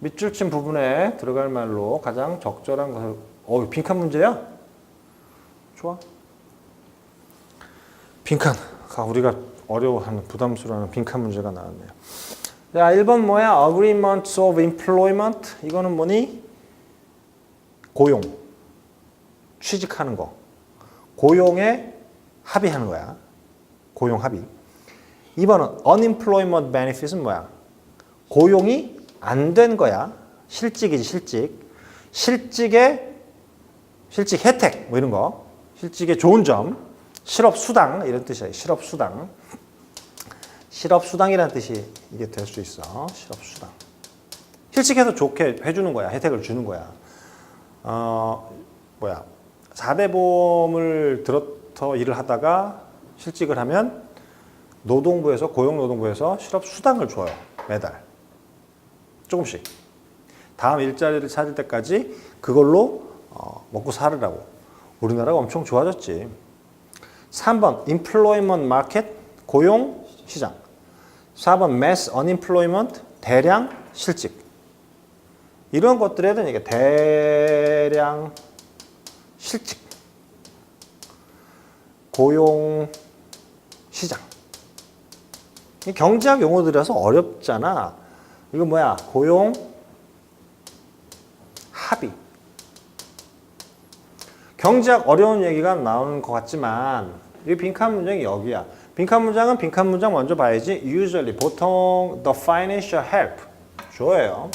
밑줄 친 부분에 들어갈 말로 가장 적절한 것을 어, 빈칸 문제야? 좋아. 빈칸. 아, 우리가 어려워하는 부담스러워하는 빈칸 문제가 나왔네요. 자, 1번 뭐야? Agreements of Employment. 이거는 뭐니? 고용. 취직하는 거. 고용에 합의하는 거야. 고용 합의. 2번은 Unemployment Benefits은 뭐야? 고용이 안 된 거야. 실직이지, 실직. 실직의 실직 혜택 뭐 이런 거. 실직의 좋은 점. 실업 수당 이런 뜻이야. 실업 수당. 실업 수당이라는 뜻이 이게 될 수 있어. 실업 수당. 실직해서 좋게 해주는 거야. 혜택을 주는 거야. 어 뭐야? 4대 보험을 들어서 일을 하다가 실직을 하면 노동부에서 고용노동부에서 실업 수당을 줘요. 매달. 조금씩. 다음 일자리를 찾을 때까지 그걸로 어, 먹고 살으라고. 우리나라가 엄청 좋아졌지. 3번 employment market 고용 시장. 4번 mass unemployment 대량 실직. 이런 것들에 대한 얘기 대량 실직. 고용 시장. 이 경제학 용어들이라서 어렵잖아. 이거 뭐야? 고용 합의. 경제학 어려운 얘기가 나오는 것 같지만 이 빈칸 문장이 여기야. 빈칸 문장은 빈칸 문장 먼저 봐야지. Usually 보통 the financial help 줘요.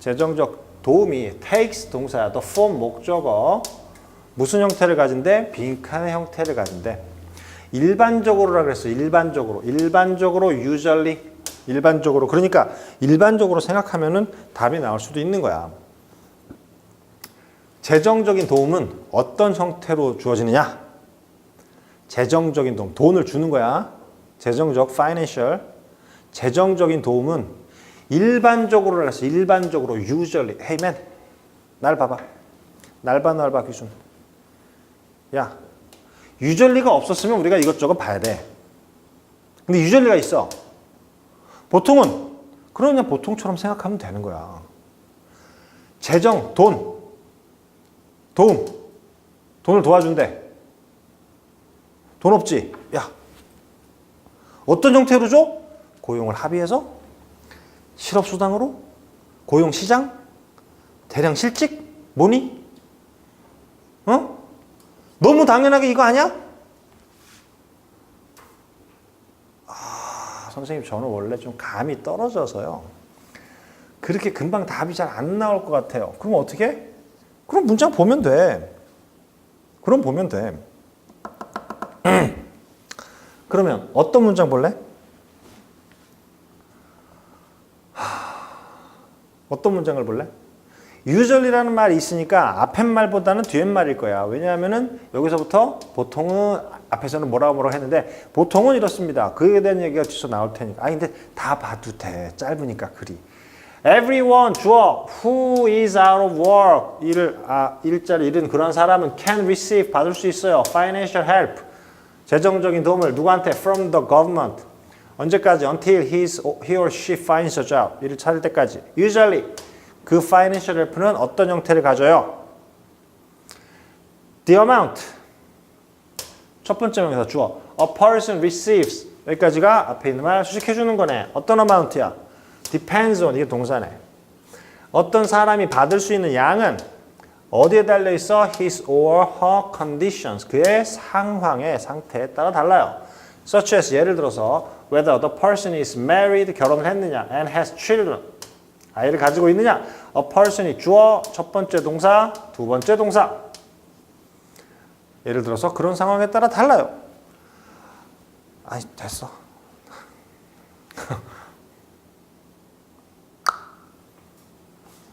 재정적 도움이 takes 동사야. the form 목적어 무슨 형태를 가진대? 빈칸의 형태를 가진대. 일반적으로라 그랬어. 일반적으로. 일반적으로 usually 일반적으로. 그러니까 일반적으로 생각하면은 답이 나올 수도 있는 거야. 재정적인 도움은 어떤 형태로 주어지느냐? 재정적인 도움, 돈을 주는 거야. 재정적, financial. 재정적인 도움은 일반적으로 그랬어. 일반적으로, usually. Hey man, 날 봐봐. 날 봐, 날 봐, 귀순. 야, usually가 없었으면 우리가 이것저것 봐야 돼. 근데 usually가 있어. 보통은 그러냐 보통처럼 생각하면 되는 거야. 재정, 돈, 도움, 돈을 도와준대. 돈 없지? 야, 어떤 형태로 줘? 고용을 합의해서 실업수당으로 고용시장 대량 실직 뭐니? 어? 너무 당연하게 이거 아니야? 선생님 저는 원래 좀 감이 떨어져서요. 그렇게 금방 답이 잘 안 나올 것 같아요. 그럼 어떻게? 그럼 문장 보면 돼. 그럼 보면 돼. 그러면 어떤 문장 볼래? 하, 어떤 문장을 볼래? usually라는 말이 있으니까 앞에 말보다는 뒤에 말일 거야. 왜냐하면은 여기서부터 보통은 앞에서는 뭐라고 뭐라고 했는데 보통은 이렇습니다. 그에 대한 얘기가 뒤서 나올 테니까. 아 근데 다 봐도 돼. 짧으니까 글이. Everyone 주어 who is out of work 일을 아 일자리 잃은 그런 사람은 can receive 받을 수 있어요. financial help 재정적인 도움을 누구한테 from the government 언제까지 until his, he or she finds a job 일을 찾을 때까지 usually 그 financial help는 어떤 형태를 가져요? the amount 첫 번째 명사 주어 a person receives 여기까지가 앞에 있는 말 수식해 주는 거네 어떤 amount야? depends on 이게 동사네 어떤 사람이 받을 수 있는 양은 어디에 달려 있어? his or her conditions 그의 상황의 상태에 따라 달라요 such as 예를 들어서 whether the person is married 결혼을 했느냐 and has children 아이를 가지고 있느냐 a person이 주어 첫 번째 동사 두 번째 동사 예를 들어서 그런 상황에 따라 달라요. 아니 됐어